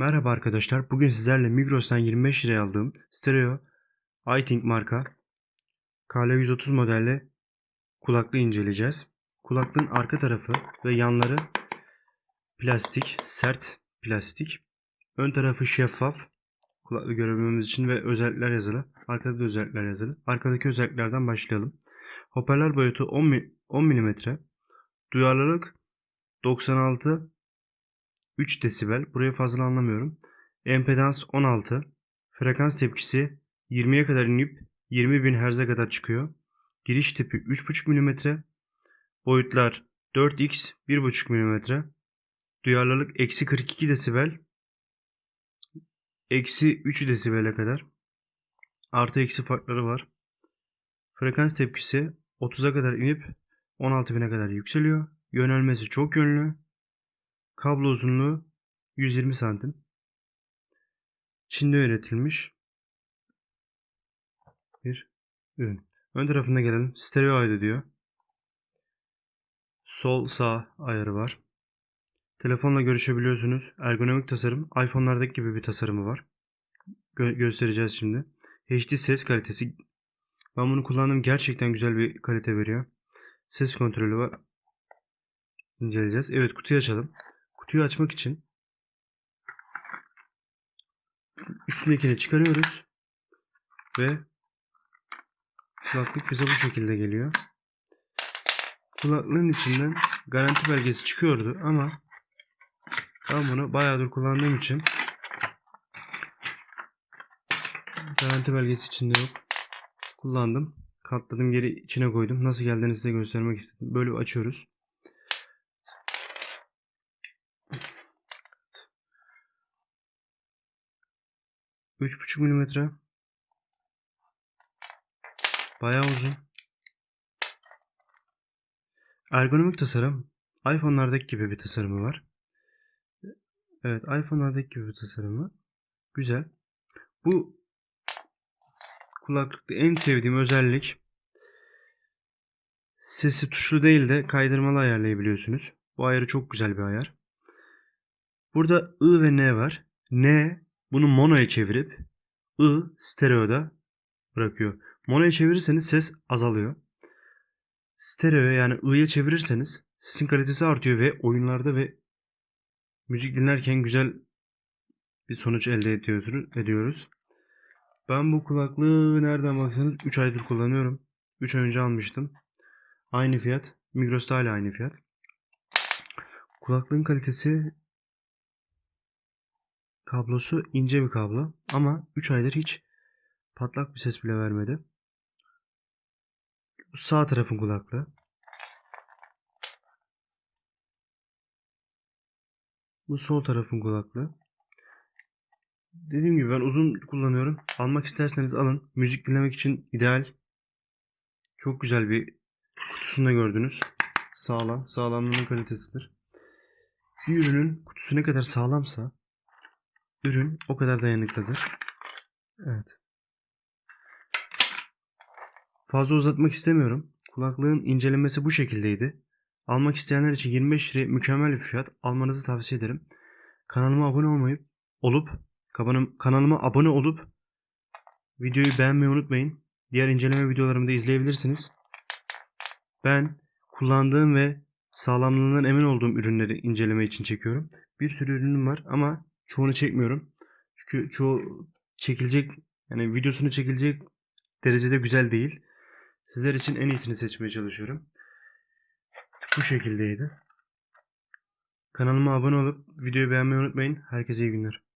Merhaba arkadaşlar. Bugün sizlerle Migros'tan 25 liraya aldığım stereo iThink marka KL130 modelde kulaklığı inceleyeceğiz. Kulaklığın arka tarafı ve yanları plastik, sert plastik. Ön tarafı şeffaf. Kulaklığı görebilmemiz için ve özellikler yazılı. Arkada da özellikler yazılı. Arkadaki özelliklerden başlayalım. Hoparlör boyutu 10 mi- 10 mm. Duyarlılık 96 3 desibel. Burayı fazla anlamıyorum. Empedans 16. Frekans tepkisi 20'ye kadar inip 20.000 Hz'e kadar çıkıyor. Giriş tipi 3.5 mm. Boyutlar 4x 1.5 mm. Duyarlılık eksi 42 desibel. Eksi 3 desibele kadar. Artı eksi farkları var. Frekans tepkisi 30'a kadar inip 16.000'e kadar yükseliyor. Yönelmesi çok yönlü. Kablo uzunluğu 120 santim. Çin'de üretilmiş bir ürün. Ön tarafına gelelim. Stereo ayarı diyor. Sol sağ ayarı var. Telefonla görüşebiliyorsunuz. Ergonomik tasarım. iPhone'lardaki gibi bir tasarımı var. Gö- göstereceğiz şimdi. HD ses kalitesi. Ben bunu kullandım. Gerçekten güzel bir kalite veriyor. Ses kontrolü var. İnceleyeceğiz. Evet kutuyu açalım. Kutuyu açmak için üstündekini çıkarıyoruz ve kulaklık bize bu şekilde geliyor. Kulaklığın içinden garanti belgesi çıkıyordu ama ben bunu bayağıdır kullandığım için garanti belgesi içinde yok. Kullandım. Katladım geri içine koydum. Nasıl geldiğini size göstermek istedim. Böyle açıyoruz. Üç buçuk milimetre. Bayağı uzun. Ergonomik tasarım. iPhone'lardaki gibi bir tasarımı var. Evet, iPhone'lardaki gibi bir tasarımı. Güzel. Bu kulaklıkta en sevdiğim özellik sesi tuşlu değil de kaydırmalı ayarlayabiliyorsunuz. Bu ayarı çok güzel bir ayar. Burada I ve N var. N bunu monoya çevirip I stereoda bırakıyor. Monoya çevirirseniz ses azalıyor. Stereoya yani I'ya çevirirseniz sesin kalitesi artıyor ve oyunlarda ve müzik dinlerken güzel bir sonuç elde ediyoruz. Ben bu kulaklığı nereden baksanız 3 aydır kullanıyorum. 3 ay önce almıştım. Aynı fiyat. Migros'ta hala aynı fiyat. Kulaklığın kalitesi kablosu ince bir kablo ama 3 aydır hiç patlak bir ses bile vermedi. Sağ tarafın kulaklığı. Bu sol tarafın kulaklığı. Dediğim gibi ben uzun kullanıyorum. Almak isterseniz alın. Müzik dinlemek için ideal. Çok güzel bir kutusunda gördünüz. Sağlam. Sağlamlığının kalitesidir. Bir ürünün kutusu ne kadar sağlamsa ürün o kadar dayanıklıdır. Evet. Fazla uzatmak istemiyorum. Kulaklığın incelemesi bu şekildeydi. Almak isteyenler için 25 liraya mükemmel bir fiyat. Almanızı tavsiye ederim. Kanalıma abone olmayıp olup kanalım- kanalıma abone olup videoyu beğenmeyi unutmayın. Diğer inceleme videolarımı da izleyebilirsiniz. Ben kullandığım ve sağlamlığından emin olduğum ürünleri inceleme için çekiyorum. Bir sürü ürünüm var ama çoğunu çekmiyorum. Çünkü çoğu çekilecek yani videosunu çekilecek derecede güzel değil. Sizler için en iyisini seçmeye çalışıyorum. Bu şekildeydi. Kanalıma abone olup videoyu beğenmeyi unutmayın. Herkese iyi günler.